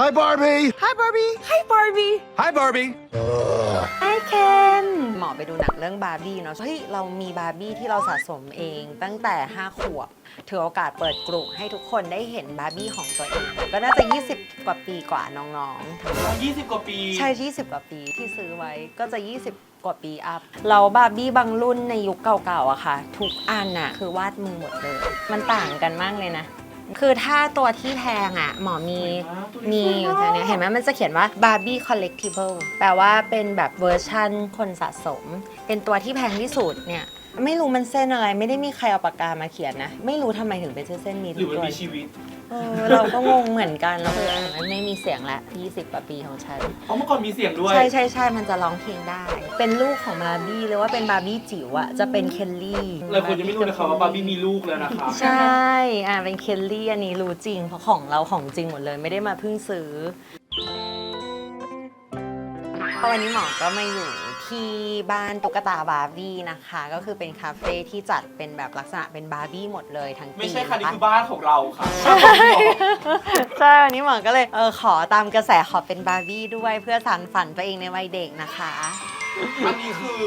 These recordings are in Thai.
Hi, Barbie. Hi Barbie Hi Barbie Hi, Barbie. Hi Ken หมอไปดูหนังเรื่องบาร์บี้เนาะเฮ้ยเรามีบาร์บี้ที่เราสะสมเองตั้งแต่ 5 ขวบถือโอกาสเปิดกลุ่มให้ทุกคนได้เห็นบาร์บี้ของตัวเอง ก็น่าจะ 20 กว่าปีกว่าน้องๆ20 กว่าปีใช่ 20 กว่าปีที่ซื้อไว้ก็จะ 20 กว่าปีอัพเราบาร์บี้บางรุ่นในยุคเก่าๆอะค่ะ ทุกอันน่ะคือวาดมือหมดเลย มันต่างกันมากเลยนะ คือถ้าตัวที่แพงอะหมอมีมีอยู่แค่เนี้ยเห็นไหมมันจะเขียนว่า Barbie Collectible แปลว่าเป็นแบบเวอร์ชั่นคนสะสม เป็นตัวที่แพงที่สุดเนี่ย ไม่รู้มันเส้นอะไร ไม่ได้มีใครเอาปากกามาเขียนนะ ไม่รู้ทำไมถึงเป็นเส้นๆนี้หทุรือกมันตัว มีชีวิต เออเราก็งงเหมือนกันแล้วคือเห็นไหมไม่มีเสียงละ20กว่าปีของฉัน เพราะเมื่อก่อนมีเสียงด้วย ใช่ใช่ใช่มันจะร้องเพลงได้ เป็นลูกของบาร์บี้หรือว่าเป็นบาร์บี้จิ๋วอะจะเป็นเคลลี่หลายคนยังไม่รู้เลยค่ะว่าบาร์บี้มีลูกแล้วนะคะใช่อ่าเป็นเคลลี่อันนี้รู้จริงเพราะของเราของจริงหมดเลยไม่ได้มาเพิ่งซื้อวันนี้หมอก็มาอยู่ ที่บ้านตุ๊กตาบาร์บี้นะคะ ก็คือเป็นคาเฟ่ที่จัดเป็นแบบลักษณะเป็นบาร์บี้หมดเลยทั้งไม่ใช่ธีค่ะนี่นคือบ้านของเราค่ะใช่วันนี้หมอก็เลยเออขอตามกระแสขอเป็นบาร์บี้ด้วยเพื่อสานฝันตัวเองในวัยเด็กนะคะ อันนี้คือ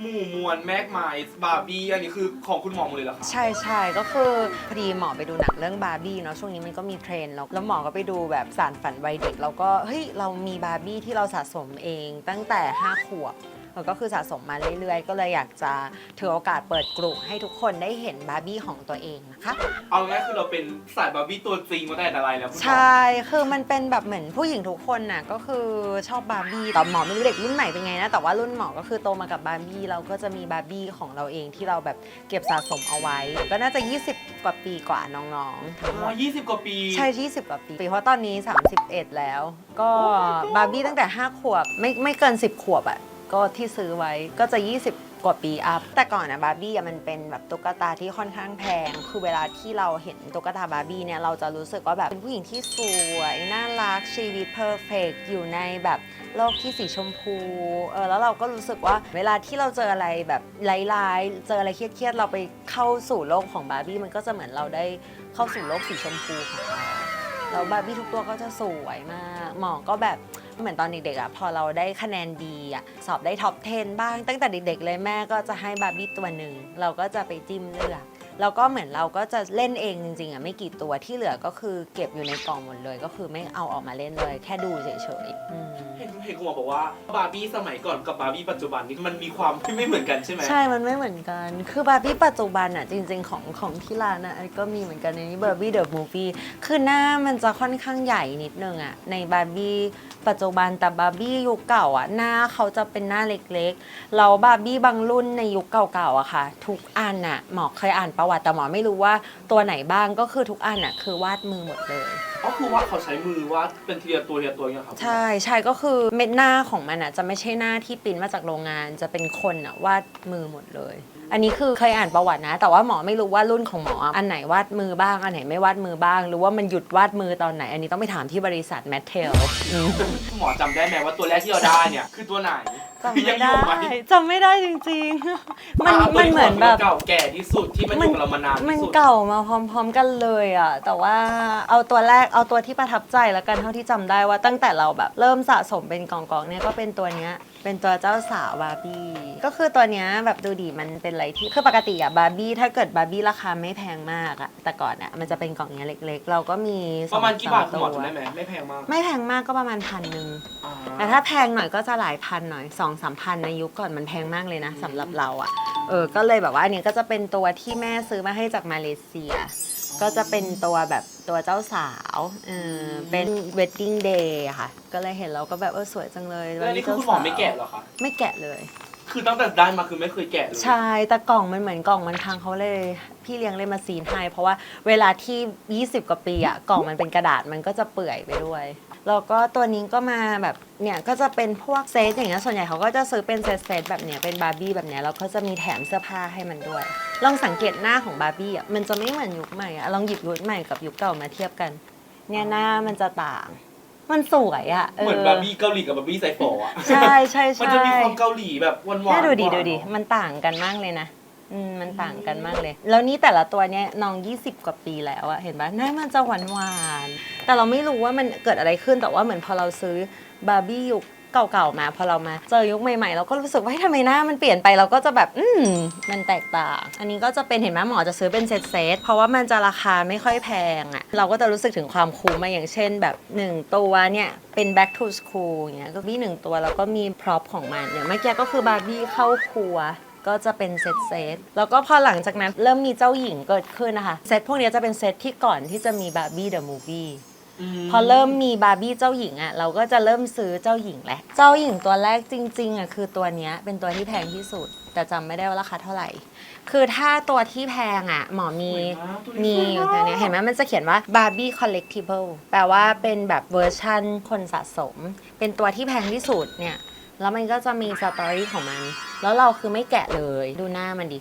หมู่มวลแมกไมส์บาร์บี้ อันนี้คือของคุณหมอหมดเลยเหรอคะใช่ใช่ก็คือพอดีหมอไปดูหนังเรื่องบาร์บี้เนาะช่วงนี้มันก็มีเทรนด์แล้วแล้วหมอก็ไปดูแบบสารฝันวัยเด็ก แล้วก็เฮ้ยเรามีบาร์บี้ที่เราสะสมเองตั้งแต่ 5 ขวบ แล้วก็คือสะสมมาเรื่อยๆ ก็เลยอยากจะถือโอกาสเปิดกลุ่มให้ทุกคนได้เห็นบาร์บี้ของตัวเองนะคะ เอาง่ายคือเราเป็นสายบาร์บี้ตัวจริงมาตั้งแต่อะไรแล้วคุณหมอ ใช่ คือมันเป็นแบบเหมือนผู้หญิงทุกคนน่ะก็คือชอบบาร์บี้แต่หมอไม่รู้เด็กรุ่นใหม่เป็นไงนะ แต่ว่ารุ่นหมอก็คือโตมากับบาร์บี้เราก็จะมีบาร์บี้ของเราเองที่เราแบบเก็บสะสมเอาไว้ ก็น่าจะ 20 กว่าปีกว่าน้องๆทั้งหมอ๋อด 20 กว่าปี ใช่ 20 กว่าปี เพราะตอนนี้ 31 แล้ว ก็บาร์บี้ตั้งแต่ 5 ขวบ ไม่ไม่เกิน 10 ขวบอะ่ะ ก็ที่ซื้อไว้ก็จะ 20 กว่าปีอัพ แต่ก่อนอะบาร์บี้อะมันเป็นแบบตุ๊กตาที่ค่อนข้างแพง คือเวลาที่เราเห็นตุ๊กตาบาร์บี้เนี่ยเราจะรู้สึกว่าแบบเป็นผู้หญิงที่สวยน่ารักชีวิตเพอร์เฟกอยู่ในแบบโลกที่สีชมพูเออแล้วเราก็รู้สึกว่าเวลาที่เราเจออะไรแบบร้ายๆเจออะไรเครียดๆเราไปเข้าสู่โลกของบาร์บี้มันก็จะเหมือนเราได้เข้าสู่โลกสีชมพูของเราแล้วบาร์บี้ทุกตัวก็จะสวยมากหมอก็แบบ เหมือนตอนเด็กๆอะพอเราได้คะแนนดีอะสอบได้ท็อป 10 บ้าง ตั้งแต่เด็กๆเลยแม่ก็จะให้บาร์บี้ตัวหนึ่งเราก็จะไปจิ้มเลือก แล้วก็เหมือนเราก็จะเล่นเองจริงๆอะไม่กี่ตัวที่เหลือก็คือเก็บอยู่ในกล่องหมดเลย ก็คือไม่เอาออกมาเล่นเลย แค่ดูเฉยๆอืม เห็นเห็นคุณหมอบอกว่าบาร์บี้สมัยก่อนกับบาร์บี้ปัจจุบันนี่มันมีความที่ไม่เหมือนกันใช่ไหม ใช่ มันไม่เหมือนกัน คือบาร์บี้ปัจจุบันอะจริงๆ ของของที่ร้านอะก็มีเหมือนกันในนี้บาร์บี้เดอะมูฟวี่ คือหน้ามันจะค่อนข้างใหญ่นิดนึงอะในบาร์บี้ปัจจุบัน แต่บาร์บี้ยุคเก่าอะหน้าเขาจะเป็นหน้าเล็กๆ แล้วบาร์บี้บางรุ่นในยุคเก่าๆอะค่ะ ทุกอันอะหมอเคยอ่านประวัติแต่หมอไม่รู้ว่าตัวไหนบ้างก็คือทุกอันอะคือวาดมือหมดเลย ก็คือว่าเขาใช้มือวาดเป็นทีละตัวทีละตัวอย่างเงี้ยครับ ใช่ใช่ก็คือเม็ดหน้าของมันอะจะไม่ใช่หน้าที่ปริ้นมาจากโรงงาน จะเป็นคนอะวาดมือหมดเลย อันนี้คือเคยอ่านประวัตินะ แต่ว่าหมอไม่รู้ว่ารุ่นของหมออันไหนวาดมือบ้าง อันไหนไม่วาดมือบ้าง หรือว่ามันหยุดวาดมือตอนไหน อันนี้ต้องไปถามที่บริษัทแมทเทลคุณหมอจำได้ไหมว่าตัวแรกที่เราได้เนี่ยคือตัวไหน จำไม่ยังอได้ยู่ไหม จำไม่ได้จริงๆ มันอ่าตัวมันที่เหมือนแบบ เก่าแก่ที่สุดที่มันอยู่กับเรามานานมันที่สุดเก่ามาพร้อม ๆ กันเลยอะ แต่ว่าเอาตัวแรกเอาตัวที่ประทับใจแล้วกันเท่าที่จำได้ว่าตั้งแต่เราแบบเริ่มสะสมเป็นกองๆเนี่ยก็เป็นตัวเนี้ย เป็นตัวเจ้าสาวบาร์บี้ก็คือตัวเนี้ยแบบดูดีมันเป็นอะไรที่คือปกติอะบาร์บี้ถ้าเกิดบาร์บี้ราคาไม่แพงมากอะแต่ก่อนอะมันจะเป็นกล่องเนี้ยเล็ก ๆ เราก็มีสปองระมาณกี่บาทคุณหมอสจำมได้ไหมไม่แพงมากไม่แพงมากก็ประมาณพันหนึ่งอ่าแต่ถ้าแพงหน่อยก็จะหลายพันหน่อย2องสามพันในยุคก่อนมันแพงมากเลยนะสำหรับเราอะ่ะเออก็เลยแบบว่าอันนี้ก็จะเป็นตัวที่แม่ซื้อมาให้จากมาเลเซีย ก็จะเป็นตัวแบบ ตัวเจ้าสาวเออเป็น wedding day อะค่ะ ก็เลยเห็นเราก็แบบเออสวยจังเลยแล้วอันนี้คือคุณหมอไม่แกะเหรอคะ ไม่แกะเลย คือตั้งแต่ได้มาคือไม่เคยแกะเลย ใช่ แต่กล่องมันเหมือนกล่องมันพังเขาเลย พี่เลี้ยงเลยมาซีนให้ เพราะว่าเวลาที่ 20 กว่าปีอะกล่องมันเป็นกระดาษมันก็จะเปื่อยไปด้วย แล้วก็ตัวนี้ก็มาแบบเนี่ยก็จะเป็นพวกเซตอย่างเงี้ยส่วนใหญ่เขาก็จะซื้อเป็นเซตเซตแบบเนี้ยเป็นบาร์บี้แบบเนี้ยแล้วก็จะมีแถมเสื้อผ้าให้มันด้วย ลองสังเกตหน้าของบาร์บี้อะมันจะไม่เหมือนยุคใหม่อะลองหยิบยุคใหม่กับยุคเก่ามาเทียบกัน เนี่ยหน้ามันจะต่าง มันสวยอะเหมือนบาร์บี้เกาหลีกับบาร์บี้ไซฟอร์อะใช่ใช่ใช่มันจะมีความเกาหลีแบบหวานๆเนี่ยดูดิกว่าดูดิมันต่างกันมากเลยนะอืมมันต่างกันมากเลย แล้วนี่แต่ละตัวเนี่ยน้อง 20 กว่าปีแล้วอะเห็นปะหน้ามันจะหวานหวานๆ แต่เราไม่รู้ว่ามันเกิดอะไรขึ้นแต่ว่าเหมือนพอเราซื้อบาร์บี้ยุคเก่าๆมาพอเรามาเจอยุคใหม่ๆเราก็รู้สึกว่าทำไมหน้ามันเปลี่ยนไปเราก็จะแบบอืมมันแตกต่าง อันนี้ก็จะเป็นเห็นไหมหมอจะซื้อเป็นเซตเซตๆเพราะว่ามันจะราคาไม่ค่อยแพงอะ่ะเราก็จะรู้สึกถึงความคุ้มมาอย่างเช่นแบบ 1 ตัวเนี่ยเป็น back to school อย่างเงี้ยก็มีหนึ่งตัวแล้วก็มีพร็อพของมันอย่างเมื่อกี้ก็คือบาร์บี้เข้าครัวก็จะเป็นเซตเซตแล้วก็พอหลังจากนั้นเริ่มมีเจ้าหญิงเกิดขึ้นนะคะ เซตพวกนี้จะเป็นเซตที่ก่อนที่จะมีบาร์บี้เดอะมูฟวี่ พอเริ่มมีบาร์บี้เจ้าหญิงอะ่ะเราก็จะเริ่มซื้อเจ้าหญิงแหละ เจ้าหญิงตัวแรกจริงๆอะ่ะคือตัวเนี้ยเป็นตัวที่แพงที่สุด แต่จำไม่ได้ว่าราคาเท่าไหร่ คือถ้าตัวที่แพงอะ่ะ หมอมีสวยมากตัวมีสวยอยู่มากตัวเนี้ยเห็นไหมมันจะเขียนว่า Barbie Collectible แปลว่าเป็นแบบเวอร์ชั่นคนสะสม เป็นตัวที่แพงที่สุดเนี่ย แล้วมันก็จะมีสตอรี่ของมัน แล้วเราคือไม่แกะเลยดูหน้ามันดิ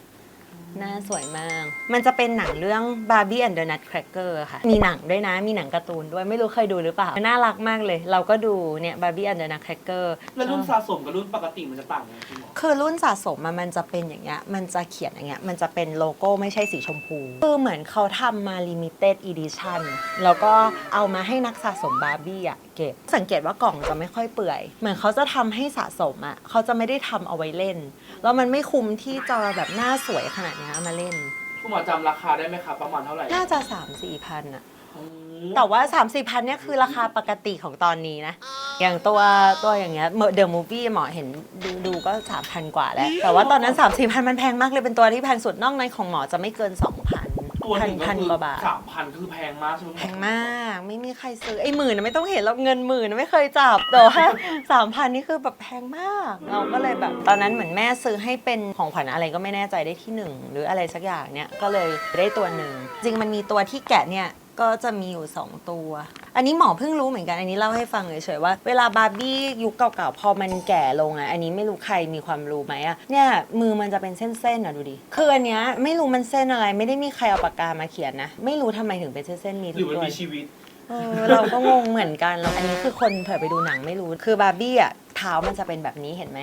หน้าสวยมาก มันจะเป็นหนังเรื่อง Barbie and the Nutcracker ค่ะ มีหนังด้วยนะ มีหนังการ์ตูนด้วยไม่รู้เคยดูหรือเปล่า น่ารักมากเลย เราก็ดูเนี่ย Barbie and the Nutcracker แล้วรุ่นสะสมกับรุ่นปกติมันจะต่างกันคุณหมอคือรุ่นสะสมอะมันจะเป็นอย่างเงี้ย มันจะเขียนอย่างเงี้ย มันจะเป็นโลโก้ไม่ใช่สีชมพู คือเหมือนเขาทำมา limited edition แล้วก็เอามาให้นักสะสมบาร์บี้อะเก็บ สังเกตว่ากล่องจะไม่ค่อยเปื่อย เหมือนเขาจะทำให้สะสมอะเขาจะไม่ได้ทำเอาไว้เล่น แล้วมันไม่คุ้มที่จะแบบหน้าสวยขนาดเนี้ยเอามาเล่น คุณหมอจำราคาได้ไหมครับประมาณเท่าไหร่ น่าจะ3 4พันอะโอ้แต่ว่า3 4พันเนี่ยคือราคาปกติของตอนนี้นะ อย่างตัวตัวอย่างเงี้ยเดอะมูฟวี่หมอเห็นดูดูก็ 3,000 กว่าแล้ว แต่ว่าตอนนั้น3 4พันมันแพงมากเลยเป็นตัวที่แพงสุดนอกนั้นของหมอจะไม่เกิน 2,000 ตัวหพันนึ่งก็พันคือกว่าบาท สามพันคือแพงมากใช่ไหมแพงมาก ไม่มีใครซื้อไอ้หมื่นนะไม่ต้องเห็นหรอกเงินหมื่นนะไม่เคยจับแต่ว่าสามพันนี่คือแบบแพงมาก เราก็เลยแบบ ตอนนั้นเหมือนแม่ซื้อให้เป็นของขวัญอะไรก็ไม่แน่ใจได้ที่หนึ่งหรืออะไรสักอย่างเนี่ยก็เลยได้ตัวหนึ่งจริงมันมีตัวที่แกะเนี่ย ก็จะมีอยู่ 2 ตัว อันนี้หมอเพิ่งรู้เหมือนกัน อันนี้เล่าให้ฟังเฉยๆว่า เวลาบาร์บี้ยุคเก่าๆ พอมันแก่ลงอะ อันนี้ไม่รู้ใครมีความรู้ไหมอะ เนี่ยมือมันจะเป็นเส้นๆอะดูดิ คืออันเนี้ยไม่รู้มันเส้นอะไร ไม่ได้มีใครเอาปากกามาเขียนนะ ไม่รู้ทำไมถึงเป็นเส้นๆมีหทุรือกมันตัวมีชีวิต เออเราก็งงเหมือนกันแล้วอันนี้คือคนเผื่อไปดูหนังไม่รู้ คือบาร์บี้อะเท้ามันจะเป็นแบบนี้เห็นไหม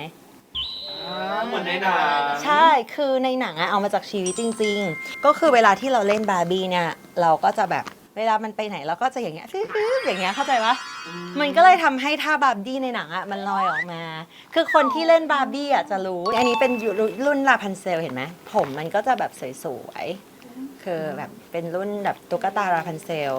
เหมือนในหนังใช่ คือในหนังอะเอามาจากชีวิตจริง ๆ ก็คือเวลาที่เราเล่นบาร์บี้เนี่ย เราก็จะแบบ เวลามันไปไหนเราก็จะอย่างเงี้ยฟิ๊บๆอย่างเงี้ยเข้าใจปะมันก็เลยทำให้ถ้าบาร์บี้ในหนังอะมันลอยออกมา คือคนที่เล่นบาร์บี้อะจะรู้ อันนี้เป็นรุ่นลาพันเซลเห็นไหมผมมันก็จะแบบสวยๆคือแบบเป็นรุ่นแบบตุ๊กตาลาพันเซล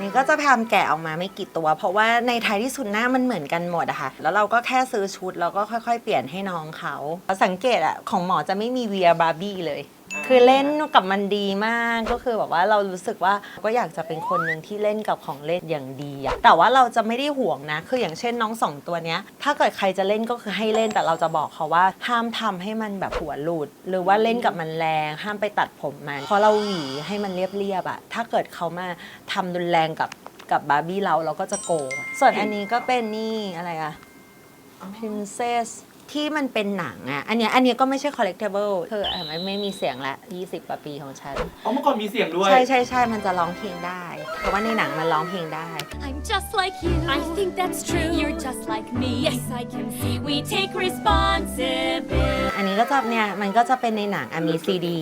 นี่ก็จะพยายามแกะออกมาไม่กี่ตัว เพราะว่าในท้ายที่สุดหน้ามันเหมือนกันหมดอะค่ะ แล้วเราก็แค่ซื้อชุดแล้วก็ค่อยๆ เปลี่ยนให้น้องเขา สังเกตอะของหมอจะไม่มีเวียบาร์บี้เลย คือเล่นกับมันดีมากก็คือแบบว่าเรารู้สึกว่าก็อยากจะเป็นคนหนึ่งที่เล่นกับของเล่นอย่างดีอะแต่ว่าเราจะไม่ได้ห่วงนะ คืออย่างเช่นน้องสองตัวเนี้ย ถ้าเกิดใครจะเล่นก็คือให้เล่นแต่เราจะบอกเขาว่าห้ามทำให้มันแบบหัวหลุด หรือว่าเล่นกับมันแรงห้ามไปตัดผมมันเพราะเราหวีให้มันเรียบๆอะถ้าเกิดเขามาทำรุนแรงกับกับบาร์บี้เราเราก็จะโกรธส่วนอันนี้ก็เป็นนี่อะไรอะ Princess ที่มันเป็นหนังอะอันเนี้ยอันเนี้ยก็ไม่ใช่ collectible คืออะมันไม่มีเสียงละ 20กว่าปีของฉัน อ๋อเมื่อก่อนมีเสียงด้วย ใช่ใช่ใช่มันจะร้องเพลงได้ เพราะว่าในหนังมันร้องเพลงได้ I'm just like you. I think that's true. You're just like me. Yes, I can see. We take responsibility. อันนี้ก็จะเนี่ยมันก็จะเป็นในหนังอะมีซีดี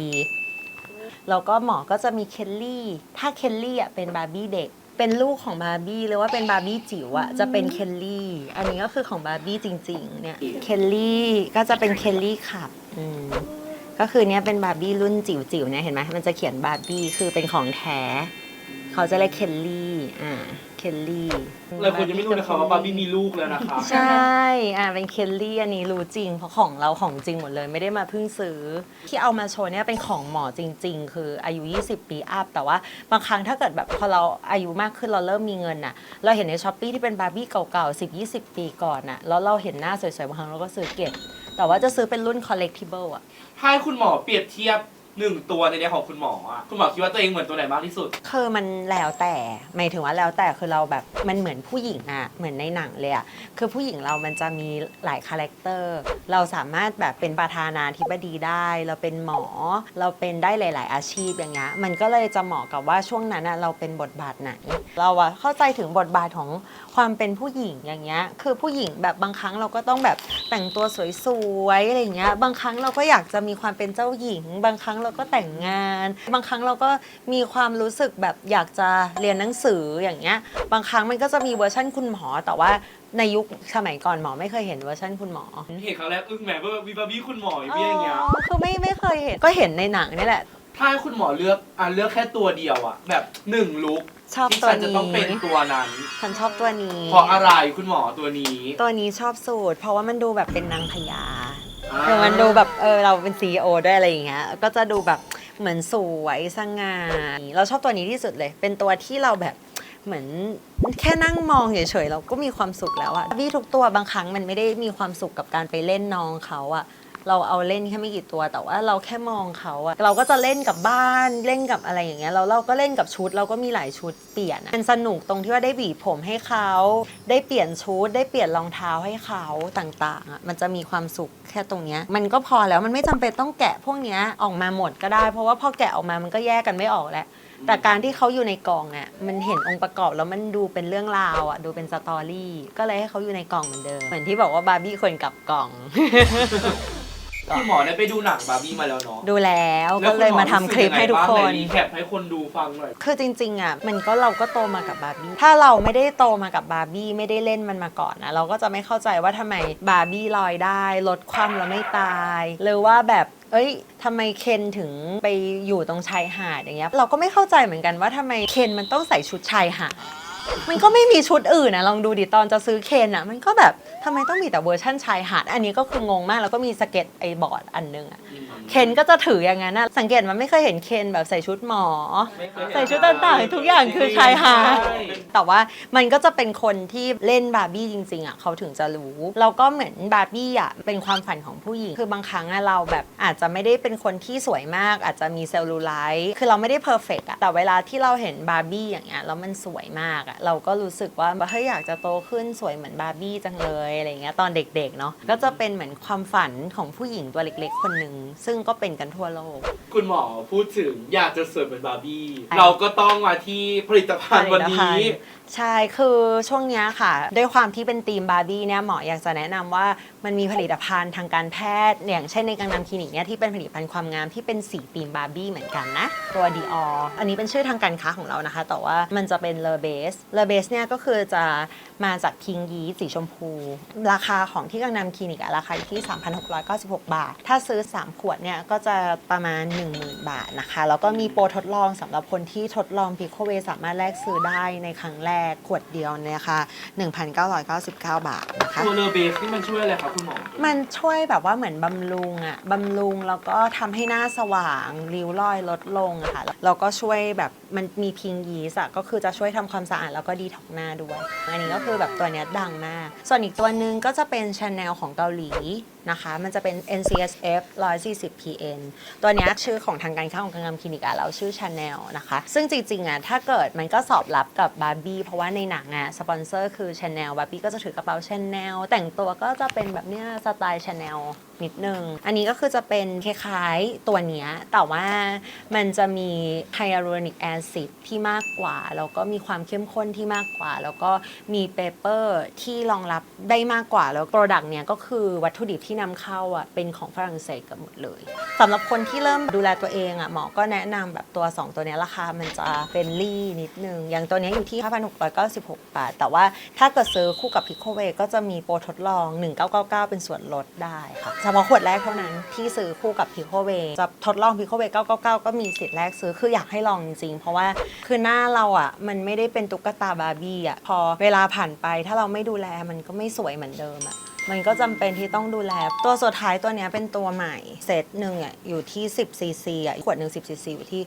แล้วก็หมอก็จะมีเคลลี่ ถ้าเคลลี่อะเป็นบาร์บี้เด็ก เป็นลูกของบาร์บี้หรือว่าเป็นบาร์บี้จิ๋วอะจะเป็นเคลลี่อันนี้ก็คือของบาร์บี้จริง ๆ เนี่ยเคลลี่ก็จะเป็นเคลลี่ขับอืมก็คือเนี้ยเป็นบาร์บี้รุ่นจิ๋วๆเนี่ยเห็นไหมมันจะเขียนบาร์บี้คือเป็นของแท้ เขาจะเรียกเคลลี่อ่าเค ลลี่เลยคนยังไม่รู้นะครับว่าบาร์บี้มีลูกแล้วนะคะ ใช่ อ่าเป็นเคลลี่อันนี้รู้จริง เพราะของเราของจริงหมดเลยไม่ได้มาเพิ่งซื้อ ที่เอามาโชว์เนี่ยเป็นของหมอจริง ๆ คืออายุ 20 ปีอัพ แต่ว่าบางครั้งถ้าเกิดแบบพอเราอายุมากขึ้นเราเริ่มมีเงินน่ะ เราเห็นในช้อปปีที่เป็นบาร์บี้เก่าๆ 10 20 ปีก่อนน่ะ แล้วเราเห็นหน้าสวยๆบางครั้งเราก็ซื้อเก็บ แต่ว่าจะซื้อเป็นรุ่น collectible อะ ให้คุณหมอเปรียบเทียบ หนึ่งตัวในเนี้ยของคุณหมออะคุณหมอคิดว่าตัวเองเหมือนตัวไหนมากที่สุด คือมันแล้วแต่หมายถึงว่าแล้วแต่คือเราแบบมันเหมือนผู้หญิงอะเหมือนในหนังเลยอะคือผู้หญิงเรามันจะมีหลายคาแรคเตอร์เราสามารถแบบเป็นประธานาธิบดีได้ เราเป็นหมอ เราเป็นได้หลาย ๆ อาชีพอย่างเงี้ยมันก็เลยจะเหมาะกับว่าช่วงนั้นอะเราเป็นบทบาทไหน เราอะเข้าใจถึงบทบาทของความเป็นผู้หญิงอย่างเงี้ยคือผู้หญิงแบบบางครั้งเราก็ต้องแบบแต่งตัวสวย ๆ อะไรอย่างเงี้ยบางครั้งเราก็อยากจะมีความเป็นเจ้าหญิง บางครั้งเราเราก็แต่งงาน บางครั้งเราก็มีความรู้สึกแบบอยากจะเรียนหนังสืออย่างเงี้ย บางครั้งมันก็จะมีเวอร์ชั่นคุณหมอ แต่ว่าในยุคสมัยก่อนหมอไม่เคยเห็นเวอร์ชั่นคุณหมอ เห็นครั้งแรกอึ้งแหมว่ามีบาร์บี้คุณหมออยู่อย่างเงี้ย อ๋อคือไม่ไม่เคยเห็นก็เห็นในหนังนี่แหละ ถ้าให้คุณหมอเลือกอะเลือกแค่ตัวเดียวอะแบบหนึ่งลุกชอบที่ตัวฉันจะนี้ต้องเป็นตัวนั้น ฉันชอบตัวนี้ เพราะอะไรคุณหมอตัวนี้ ตัวนี้ชอบสูตร เพราะว่ามันดูแบบเป็นนางพญาอ่า คือมันดูแบบเออเราเป็นซีอด้วยอะไรอย่างเงี้ยก็จะดูแบบเหมือนสวยสง่าเราชอบตัวนี้ที่สุดเลย เป็นตัวที่เราแบบเหมือนแค่นั่งมองเฉยๆเราก็มีความสุขแล้วอะพี่ทุกตัวบางครั้งมันไม่ได้มีความสุขกับการไปเล่นน้องเขาอะ เราเอาเล่นแค่ไม่กี่ตัว แต่ว่าเราแค่มองเขาอะเราก็จะเล่นกับบ้านเล่นกับอะไรอย่างเงี้ยเราเราก็เล่นกับชุด เราก็มีหลายชุดเปลี่ยนอะมันสนุกตรงที่ว่าได้บีผมให้เขาได้เปลี่ยนชุด ได้เปลี่ยนรองเท้าให้เขาต่างๆอะมันจะมีความสุขแค่ตรงเนี้ยมันก็พอแล้วมันไม่จำเป็นต้องแกะพวกเนี้ยออกมาหมดก็ได้ เพราะว่าพอแกะออกมามันก็แยกกันไม่ออกแล้วแต่การที่เขาอยู่ในกล่องอะมันเห็นองค์ประกอบแล้วมันดูเป็นเรื่องราวอะดูเป็นสตอรี่ก็เลยให้เขาอยู่ในกล่องเหมือนเดิมเหมือนที่บอกว่าบาร์บี้คนกลับกล่อง คุณหมอได้ไปดูหนังบาร์บี้มาแล้วเนาะดูแล้วแวก็เลยมาทำณหอคลิปให้ทุกคนรู้สึยังไงบ้างไหรีแคปให้คนดูฟังหน่อย คือจริงๆอะมันก็เราก็โตมากับบาร์บี้ถ้าเราไม่ได้โตมากับบาร์บี้ไม่ได้เล่นมันมาก่อนนะเราก็จะไม่เข้าใจว่าทำไมบาร์บี้ลอยได้ลดความแล้วไม่ตายหรือว่าแบบเอ้ยทำไมเคนถึงไปอยู่ตรงชายหาดอย่างเงี้ยเราก็ไม่เข้าใจเหมือนกันว่าทำไมเคนมันต้องใส่ชุดชายหาด มันก็ไม่มีชุดอื่นนะลองดูดิตอนจะซื้อเคนอะมันก็แบบทำไมต้องมีแต่เวอร์ชั่นชายหาดอันนี้ก็คืองงมากแล้วก็มีสเก็ตไอ้บอร์ดอันนึงอะเคนก็จะถืออย่างนั้นนะสังเกตมันไม่เคยเห็นเคนแบบใส่ชุดหมอ ใส่ชุดต่างๆ ทุกอย่างคือชายหาดใช่แต่ว่ามันก็จะเป็นคนที่เล่นบาร์บี้จริงๆอะเขาถึงจะรู้เราก็เหมือนบาร์บี้อะเป็นความฝันของผู้หญิง คือบางครั้งอะเราแบบอาจจะไม่ได้เป็นคนที่สวยมาก อาจจะมีเซลลูไลท์คือเราไม่ได้เพอร์เฟกต์อะแต่เวลาที่เราเห็นบาร์บี้อย่างเงี้ยแล้วมันสวยมากอะเราก็รู้สึกว่าเฮ้ยอยากจะโตขึ้นสวยเหมือนบาร์บี้จังเลยอะไรเงี้ยตอนเด็กๆเนาะก็จะเป็นเหมือนความฝันของผู้หญิงตัวเล็กๆ คนหนึ่งซึ่งก็เป็นกันทั่วโลก คุณหมอพูดถึงอยากจะสวยเหมือนบาร์บี้ใช่เราก็ต้องมาที่ผลิตภัณฑ์วันนี้ ใช่ คือช่วงเนี้ยค่ะ ด้วยความที่เป็นทีมบาร์บี้เนี่ยหมออยากจะแนะนำว่ามันมีผลิตภัณฑ์ทางการแพทย์ อย่างเช่นในกังนำคลินิกเนี่ยที่เป็นผลิตภัณฑ์ความงามที่เป็นสีธีมบาร์บี้เหมือนกันนะตัวดีอออันนี้เป็นชื่อทางการค้าของเรานะคะ แต่ว่ามันจะเป็นเลเบสเลเบสเนี่ยก็คือจะมาจากพิงยีสีชมพู ราคาของที่กังนำคลินิกอะราคาอยู่ที่ 3,696 บาท ถ้าซื้อ 3 ขวดเนี่ยก็จะประมาณ 10,000 บาทนะคะ แล้วก็มีโปรทดลองสำหรับคนที่ทดลองพิโคเวสามารถแลกซื้อได้ในครั้งแรกขวดเดียวเนี่ยค่ะ1,999 บาทนะคะ ตัวเลอเบสนี่มันช่วยอะไรครับคุณหมอ มันช่วยแบบว่าเหมือนบำรุงอะบำรุงแล้วก็ทำให้หน้าสว่างริ้วรอยลดลงอะค่ะแล้วก็ช่วยแบบมันมีพิงยีสอะก็คือจะช่วยทำความสะอาดแล้วก็ดีท็อกหน้าด้วย อันนี้ก็คือแบบตัวเนี้ยดังมาก ส่วนอีกตัวหนึ่งก็จะเป็นชาแนลของเกาหลี นะคะ มันจะเป็น NCSF 140 PN ตัวนี้ชื่อของทางการค้าของกังนำคลินิกอะเราชื่อชาแนลนะคะ ซึ่งจริงๆอะถ้าเกิดมันก็สอบรับกับบาร์บี้เพราะว่าในหนังอะสปอนเซอร์คือชาแนลบาร์บี้ก็จะถือกระเป๋าชาแนลแต่งตัวก็จะเป็นแบบเนี้ยสไตล์ชาแนลนิดนึง อันนี้ก็คือจะเป็นคล้ายๆตัวเนี้ย แต่ว่ามันจะมีไฮยาลูรอนิกแอซิดที่มากกว่า แล้วก็มีความเข้มข้นที่มากกว่า แล้วก็มีเปเปอร์ที่รองรับได้มากกว่า แล้วโปรดักต์เนี้ยก็คือวัตถุดิบที่นำเข้าอะเป็นของฝรั่งเศสกับหมดเลยสำหรับคนที่เริ่มดูแลตัวเองอะหมอก็แนะนำแบบตัว 2 ตัวนี้ราคามันจะเป็นลี่นิดนึง อย่างตัวนี้อยู่ที่ 5,696 บาท แต่ว่าถ้าเกิดซื้อคู่กับพิโคเวก็จะมีโปรทดลอง 1999 เป็นส่วนลดได้ค่ะเฉพาะขวดแรกเท่านั้นที่ซื้อคู่กับพิโคเวจะทดลองพิโคเว999 ก็มีสิทธิ์แรกซื้อคืออยากให้ลองจริงๆ เพราะว่าคือหน้าเราอะมันไม่ได้เป็นตุ๊กตาบาร์บี้อะพอเวลาผ่านไปถ้าเราไม่ดูแลมันก็ไม่สวยเหมือนเดิมอะ มันก็จำเป็นที่ต้องดูแล ตัวสุดท้ายตัวเนี้ยเป็นตัวใหม่ เซตหนึ่งอะอยู่ที่ 10ซีซีอะขวดหนึ่ง10ซีซีอยู่ที่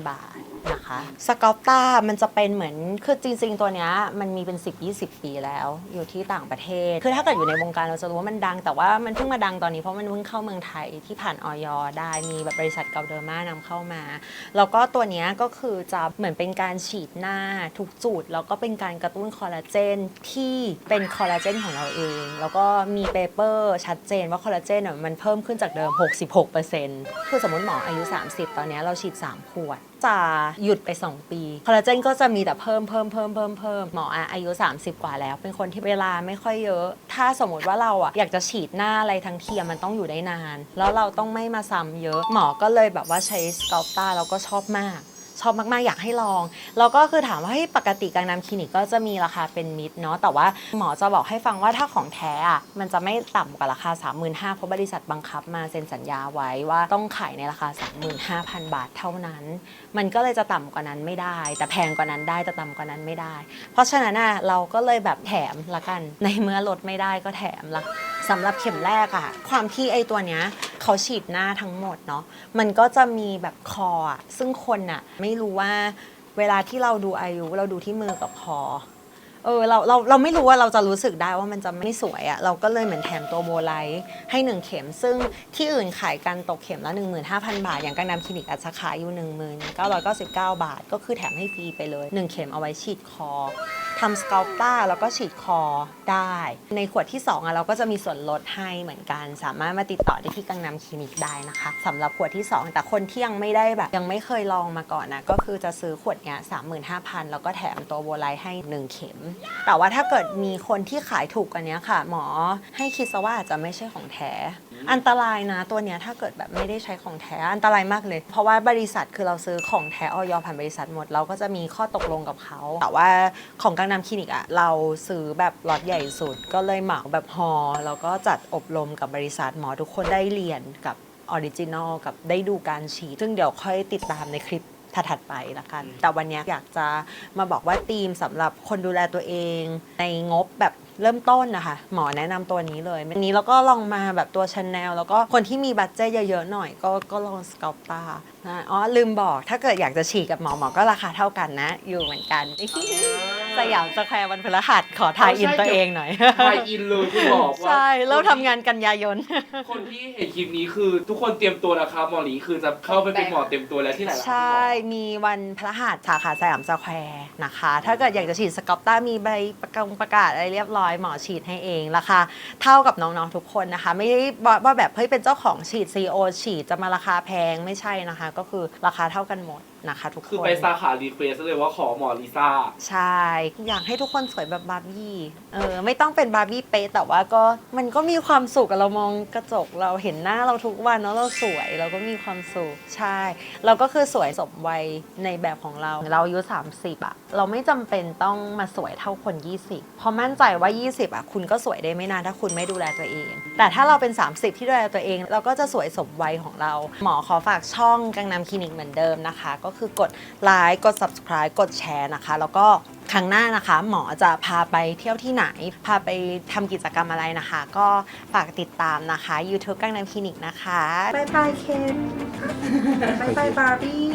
35,000 บาทนะคะสกอปต้ามันจะเป็นเหมือนคือจริงๆตัวเนี้ยมันมีเป็น 10-20 ปีแล้ว อยู่ที่ต่างประเทศ คือถ้าเกิดอยู่ในวงการเราจะรู้ว่ามันดัง แต่ว่ามันเพิ่งมาดังตอนนี้เพราะมันเพิ่งเข้าเมืองไทยที่ผ่านออยได้มีแบบบริษัทเกาเดอร์มานำเข้ามา แล้วก็ตัวเนี้ยก็คือจะเหมือนเป็นการฉีดหน้าทุกจุดแล้วก็เป็นการกระตุ้นคอลลาเจนที่เป็นคอลลาเจนของเราเอง แล้วก็มีเปเปอร์ชัดเจนว่าคอลลาเจนมันเพิ่มขึ้นจากเดิม 66%คือสมมติหมออายุ 30 ตอนนี้เราฉีด 3 ขวด จะหยุดไป 2 ปี คอลลาเจนก็จะมีแต่เพิ่มเพิ่มเพิ่มเพิ่มเพิ่มหมออายุ 30 กว่าแล้ว เป็นคนที่เวลาไม่ค่อยเยอะ ถ้าสมมติว่าเราอะอยากจะฉีดหน้าอะไรทั้งทีมันต้องอยู่ได้นาน แล้วเราต้องไม่มาซ้ำเยอะ หมอก็เลยแบบว่าใช้สกอปตาแล้วก็ชอบมาก ชอบมากๆ อยากให้ลอง แล้วก็คือถามว่าเฮ้ยปกติกังนำคลินิกก็จะมีราคาเป็นมิตรเนาะแต่ว่าหมอจะบอกให้ฟังว่าถ้าของแท้อะมันจะไม่ต่ำกว่าราคา 35,000เพราะบริษัทบังคับมาเซ็นสัญญาไว้ว่าต้องขายในราคา 35,000 บาทเท่านั้น มันก็เลยจะต่ำกว่านั้นไม่ได้ แต่แพงกว่านั้นได้แต่ต่ำกว่านั้นไม่ได้ เพราะฉะนั้นน่ะเราก็เลยแบบแถมละกัน ในเมื่อลดไม่ได้ก็แถมละ สำหรับเข็มแรกอะความที่ไอตัวเนี้ยเขาฉีดหน้าทั้งหมดเนาะมันก็จะมีแบบคออะซึ่งคนอะไม่รู้ว่าเวลาที่เราดูอายุเราดูที่มือกับคอเออเราเราเราไม่รู้ว่าเราจะรู้สึกได้ว่ามันจะไม่สวยอะ่ะเราก็เลยเหมือนแถมตัวโบไลท์ให้ 1 เข็ม ซึ่งที่อื่นขายกันตกเข็มละ 15,000 บาท อย่างกังนำคลินิกอาจจะขายอยู่ 1999บาท ก็คือแถมให้ฟรีไปเลย 1 เข็มเอาไว้ฉีดคอทำสก a ลป้าแล้วก็ฉีดคอได้ ในขวดที่2อะเราก็จะมีส่วนลดให้เหมือนกัน สามารถมาติดต่อได้ที่กังนำคลินิกได้นะคะสำหรับขวดที่ 2 แต่คนที่ยังไม่ได้แบบ ยังไม่เคยลองมาก่อนนะก็คือจะซื้อขวดเนี้ย35,000แล้วก็แถมตัวโบไลท์ให้ 1 เข็ม แต่ว่าถ้าเกิดมีคนที่ขายถูกกว่านี้ค่ะ หมอให้คิดซะว่าอาจจะไม่ใช่ของแท้ อันตรายนะตัวเนี้ยถ้าเกิดแบบไม่ได้ใช้ของแท้อันตรายมากเลย เพราะว่าบริษัทคือเราซื้อของแท้ออยผ่านบริษัทหมด เราก็จะมีข้อตกลงกับเขา แต่ว่าของกังนำคลินิกอะเราซื้อแบบล็อตใหญ่สุด ก็เลยเหมาแบบฮอแล้วก็จัดอบรมกับบริษัทหมอทุกคนได้เรียนกับออริจินอลกับได้ดูการฉีดซึ่งเดี๋ยวค่อยติดตามในคลิปถัดๆไปละกัน แต่วันเนี้ยอยากจะมาบอกว่าธีมสำหรับคนดูแลตัวเอง ในงบแบบ เริ่มต้นนะคะหมอแนะนำตัวนี้เลยวันนี้เราก็ลองมาแบบตัวชาแนลแล้วก็คนที่มีบัตเจตเยอะๆหน่อยก็ก็ลองสกอปตานะอ๋อลืมบอกถ้าเกิดอยากจะฉีดกับหมอหมอก็ราคาเท่ากันนะ อยู่เหมือนกันสยามสแควร์วันพฤหัสขอทายอินตัวเองหน่อย ไทยอินเลยคุณบอกว่าใช่เริ่มทำงานกันยายน คนที่เห็นคลิปนี้คือ ทุกคนเตรียมตัวนะครับหมอหลีคือจะเข้าไปเป็นหมอเต็มตัวแล้วที่ไหนล่ะครับใช่ มีวันพระหัสสาขาสยามสแควร์นะคะ ถ้าเกิดอยากจะฉีดสกอปต้ามีใบประกาศประกาศอะไรเรียบร้อยรอยหมอฉีดให้เองราคาเท่ากับน้องๆทุกคนนะคะ ไม่ได้ว่าแบบเฮ้ยเป็นเจ้าของฉีด CO ฉีดจะมาราคาแพงไม่ใช่นะคะ ก็คือราคาเท่ากันหมด นะคะทุกคน คือไปสาขารีเควสเลยว่าขอหมอลิซ่า ใช่ อยากให้ทุกคนสวยแบบบาร์บี้เออไม่ต้องเป็นบาร์บี้เป๊ะแต่ว่าก็มันก็มีความสุขอะเรามองกระจกเราเห็นหน้าเราทุกวันเนาะเราสวยเราก็มีความสุขใช่ เราก็คือสวยสมวัยในแบบของเรา เราอายุ30อะเราไม่จำเป็นต้องมาสวยเท่าคน 20เพราะมั่นใจว่า 20อะคุณก็สวยได้ไม่นานถ้าคุณไม่ดูแลตัวเอง แต่ถ้าเราเป็น 30 ที่ดูแลตัวเอง เราก็จะสวยสมวัยของเรา หมอขอฝากช่องกังนำคลินิกเหมือนเดิมนะคะก็คือกดไลค์กด subscribe กดแชร์นะคะ แล้วก็ครั้งหน้านะคะ หมอจะพาไปเที่ยวที่ไหน พาไปทำกิจกรรมอะไรนะคะ ก็ฝากติดตามนะคะ YouTube กังนำคลินิกนะคะ บายบายเคนบายบายบาร์บี้